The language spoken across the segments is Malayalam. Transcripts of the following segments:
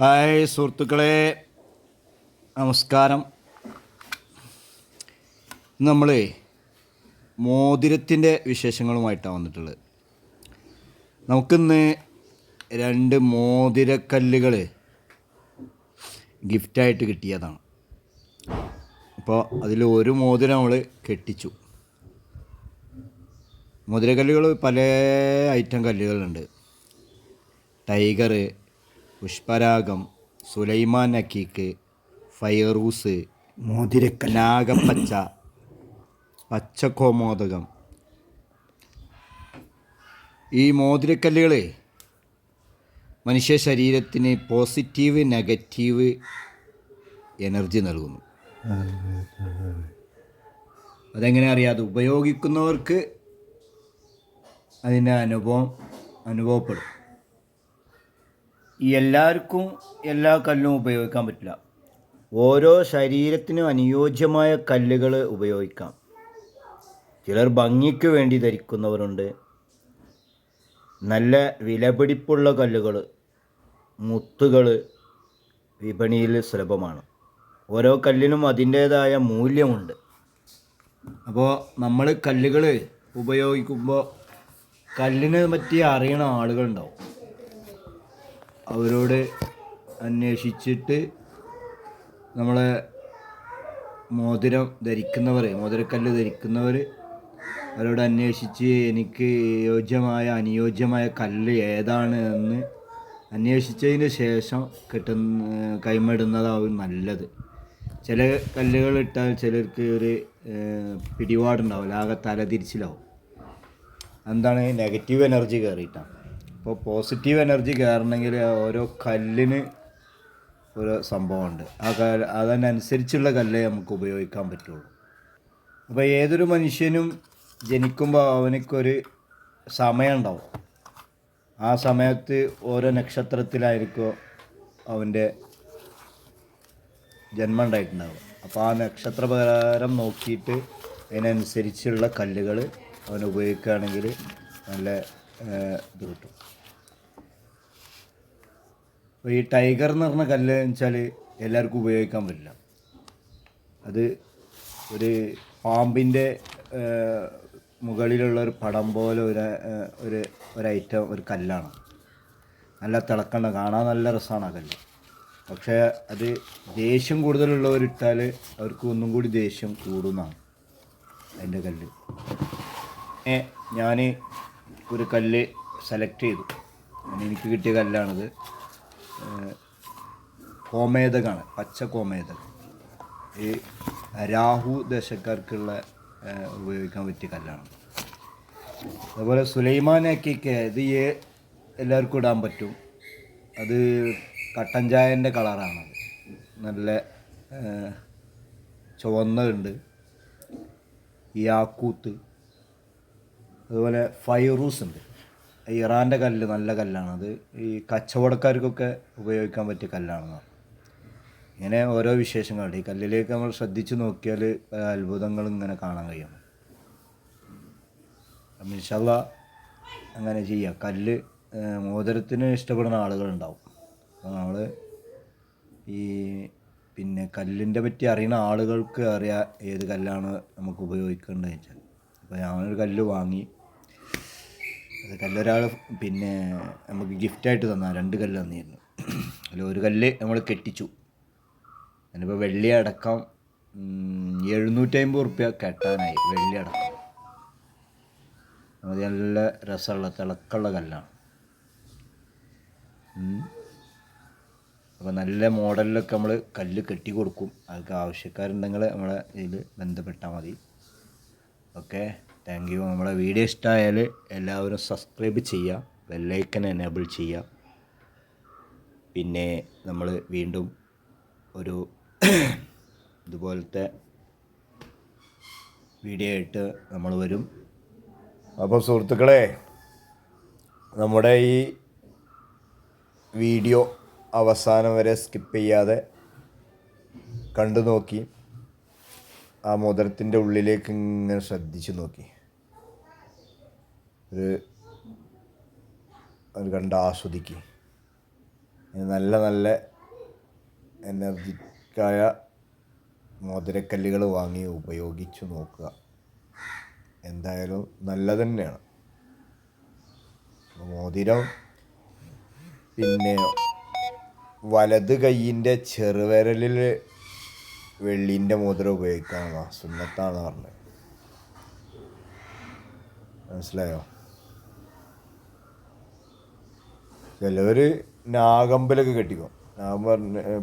ഹായ് സുഹൃത്തുക്കളെ നമസ്കാരം. നമ്മൾ മോതിരത്തിന്റെ വിശേഷങ്ങളുമായിട്ടാണ് വന്നിട്ടുള്ളത്. നമുക്കിന്ന് രണ്ട് മോതിരക്കല്ലുകൾ ഗിഫ്റ്റായിട്ട് കിട്ടിയതാണ്. അപ്പോൾ അതിൽ ഒരു മോതിരം നമ്മൾ കെട്ടിച്ചു. മോതിരക്കല്ലുകൾ പല ഐറ്റം കല്ലുകളുണ്ട്. ടൈഗർ പുഷ്പരാഗം സുലൈമാൻ അക്കീക്ക് ഫൈറൂസ് മോതിരക്ക നാഗപ്പച്ച പച്ചക്കോമോദകം. ഈ മോതിരക്കല്ലുകൾ മനുഷ്യ ശരീരത്തിന് പോസിറ്റീവ് നെഗറ്റീവ് എനർജി നൽകുന്നു. അതെങ്ങനെ അറിയാതെ ഉപയോഗിക്കുന്നവർക്ക് അതിന്റെ അനുഭവം അനുഭവപ്പെടും. എല്ലാവർക്കും എല്ലാ കല്ലും ഉപയോഗിക്കാൻ പറ്റില്ല. ഓരോ ശരീരത്തിനും അനുയോജ്യമായ കല്ലുകൾ ഉപയോഗിക്കാം. ചിലർ ഭംഗിക്ക് വേണ്ടി ധരിക്കുന്നവരുണ്ട്. നല്ല വിലപിടിപ്പുള്ള കല്ലുകൾ മുത്തുകൾ വിപണിയിൽ സുലഭമാണ്. ഓരോ കല്ലിനും അതിന്റേതായ മൂല്യമുണ്ട്. അപ്പോൾ നമ്മൾ കല്ലുകൾ ഉപയോഗിക്കുമ്പോൾ കല്ലിനെ പറ്റി അറിയണ ആളുകളുണ്ടാവും അവരോട് അന്വേഷിച്ചിട്ട് നമ്മളെ മോതിരം ധരിക്കുന്നവർ മോതിരക്കല്ല് ധരിക്കുന്നവർ അവരോട് അന്വേഷിച്ച് എനിക്ക് യോജ്യമായ അനുയോജ്യമായ കല്ല് ഏതാണ് എന്ന് അന്വേഷിച്ചതിന് ശേഷം കിട്ടുന്ന കൈമിടുന്നതാവും നല്ലത്. ചില കല്ലുകൾ ഇട്ടാൽ ചിലർക്ക് ഒരു പിടിപാടുണ്ടാവും. ആകെ തലതിരിച്ചിലാവും. എന്താണ്? നെഗറ്റീവ് എനർജി കയറിയിട്ടാണ്. അപ്പോൾ പോസിറ്റീവ് എനർജി കയറണമെങ്കിൽ ഓരോ കല്ലിന് ഒരു സംഭവമുണ്ട്. ആ ക അതിനനുസരിച്ചുള്ള കല്ലേ നമുക്ക് ഉപയോഗിക്കാൻ പറ്റുള്ളൂ. അപ്പോൾ ഏതൊരു മനുഷ്യനും ജനിക്കുമ്പോൾ അവനക്കൊരു സമയമുണ്ടാവും ആ സമയത്ത് ഓരോ നക്ഷത്രത്തിലായിരിക്കും അവന്റെ ജന്മം ഉണ്ടായിട്ടുണ്ടാവും അപ്പോൾ ആ നക്ഷത്രപ്രകാരം നോക്കിയിട്ട് അതിനനുസരിച്ചുള്ള കല്ലുകൾ അവൻ ഉപയോഗിക്കുകയാണെങ്കിൽ നല്ല ഇത് കിട്ടും. ഈ ടൈഗർ എന്ന് പറഞ്ഞ കല്ല് വെച്ചാൽ എല്ലാവർക്കും ഉപയോഗിക്കാൻ പറ്റില്ല. അത് ഒരു പാമ്പിന്റെ മുകളിലുള്ള ഒരു പടം പോലെ ഒരു ഒരു ഒരു ഐറ്റം ഒരു കല്ലാണ്. നല്ല തിളക്കണ്ട കാണാൻ നല്ല രസമാണ് ആ കല്ല്. പക്ഷേ അത് ദേഷ്യം കൂടുതലുള്ളവരിട്ടാൽ അവർക്ക് ഒന്നും കൂടി ദേഷ്യം കൂടുന്നതാണ് അതിന്റെ കല്ല്. ഞാൻ ഒരു കല്ല് സെലക്ട് ചെയ്തു. എനിക്ക് കിട്ടിയ കല്ലാണിത്. കോമേതകാണ് പച്ച കോമേതകം ഈ രാഹു ദശക്കാർക്കുള്ള ഉപയോഗിക്കാൻ പറ്റിയ കല്ലാണ്. അതുപോലെ സുലൈമാൻ അക്കിക്ക് ഇത് എല്ലാവർക്കും ഇടാൻ പറ്റും. അത് കട്ടൻ ചായന്റെ കളറാണ് നല്ല ചുവന്നുണ്ട് യാക്കൂത്ത് അതുപോലെ ഫൈറൂസ് ഉണ്ട്. ഇറാന്റെ കല്ല് നല്ല കല്ലാണ്. അത് ഈ കച്ചവടക്കാർക്കൊക്കെ ഉപയോഗിക്കാൻ പറ്റിയ കല്ലാണെന്ന് ഇങ്ങനെ ഓരോ വിശേഷങ്ങളുണ്ട്. ഈ കല്ലിലേക്ക് നമ്മൾ ശ്രദ്ധിച്ചു നോക്കിയാൽ അത്ഭുതങ്ങൾ ഇങ്ങനെ കാണാൻ കഴിയും. മിഷല്ല അങ്ങനെ ചെയ്യാം. കല്ല് മോതിരത്തിന് ഇഷ്ടപ്പെടുന്ന ആളുകളുണ്ടാവും. അപ്പോൾ നമ്മൾ ഈ പിന്നെ കല്ലിന്റെ പറ്റി അറിയുന്ന ആളുകൾക്ക് അറിയാം ഏത് കല്ലാണ് നമുക്ക് ഉപയോഗിക്കേണ്ടതെന്ന് വെച്ചാൽ. അപ്പോൾ ഞാനൊരു കല്ല് വാങ്ങി കല്ലൊരാൾ പിന്നെ നമുക്ക് ഗിഫ്റ്റായിട്ട് തന്ന രണ്ട് കല്ല് തന്നിരുന്നു. അല്ല ഒരു കല്ല് നമ്മൾ കെട്ടിച്ചു. അതിനിപ്പോൾ വെള്ളി അടക്കം എഴുന്നൂറ്റമ്പത് റുപ്യ കെട്ടാനായി വെള്ളി അടക്കം. അത് നല്ല രസമുള്ള തിളക്കമുള്ള കല്ലാണ്. അപ്പോൾ നല്ല മോഡലിലൊക്കെ നമ്മൾ കല്ല് കെട്ടി കൊടുക്കും. അതൊക്കെ ആവശ്യക്കാരുണ്ടെങ്കിൽ നമ്മളെ ഇതിൽ ബന്ധപ്പെട്ടാൽ മതി. ഓക്കെ? Thank you. നമ്മളെ വീഡിയോ ഇഷ്ടമായാൽ എല്ലാവരും സബ്സ്ക്രൈബ് ചെയ്യുക ബെല്ലൈക്കൻ എനേബിൾ ചെയ്യുക. പിന്നെ നമ്മൾ വീണ്ടും ഒരു ഇതുപോലത്തെ വീഡിയോ ആയിട്ട് നമ്മൾ വരും. അപ്പോൾ സുഹൃത്തുക്കളെ നമ്മുടെ ഈ വീഡിയോ അവസാനം വരെ സ്കിപ്പ് ചെയ്യാതെ കണ്ടു നോക്കി. ആ മോതിരത്തിന്റെ ഉള്ളിലേക്ക് ഇങ്ങനെ ശ്രദ്ധിച്ചു നോക്കി. ഒരു അത് കണ്ട് ആസ്വദിക്കും. നല്ല നല്ല എനർജിക്കായ മോതിരക്കല്ലുകൾ വാങ്ങി ഉപയോഗിച്ച് നോക്കുക. എന്തായാലും നല്ലത് തന്നെയാണ്. മോതിരം പിന്നെ വലത് കൈയിന്റെ ചെറുവിരലിൽ വെള്ളീന്റെ മോതിരം ഉപയോഗിക്കാനാണ് സുന്നത്താണ് പറഞ്ഞത്. മനസ്സിലായോ? ചിലവർ നാഗമ്പലൊക്കെ കെട്ടിക്കും. ഞാൻ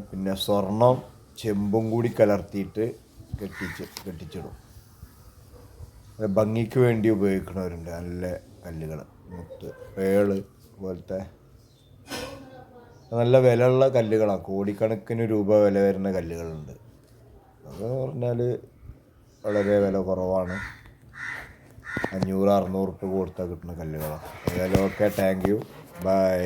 പിന്നെ സ്വർണം ചെമ്പും കൂടി കലർത്തിയിട്ട് കെട്ടിച്ച് കെട്ടിച്ചിടും. ഭംഗിക്ക് വേണ്ടി ഉപയോഗിക്കുന്നവരുണ്ട് നല്ല കല്ലുകൾ മുത്ത് പേൾ പോലത്തെ. നല്ല വിലയുള്ള കല്ലുകളാണ് കോടിക്കണക്കിന് രൂപ വില വരുന്ന കല്ലുകളുണ്ട്. അത് പറഞ്ഞാൽ വളരെ വില കുറവാണ്. അഞ്ഞൂറ് അറുന്നൂറ് ഉറുപ്പ്യ കൊടുത്താൽ കിട്ടുന്ന കല്ലുകളാണ് ഏതായാലും ഓക്കെ താങ്ക് യു ബൈ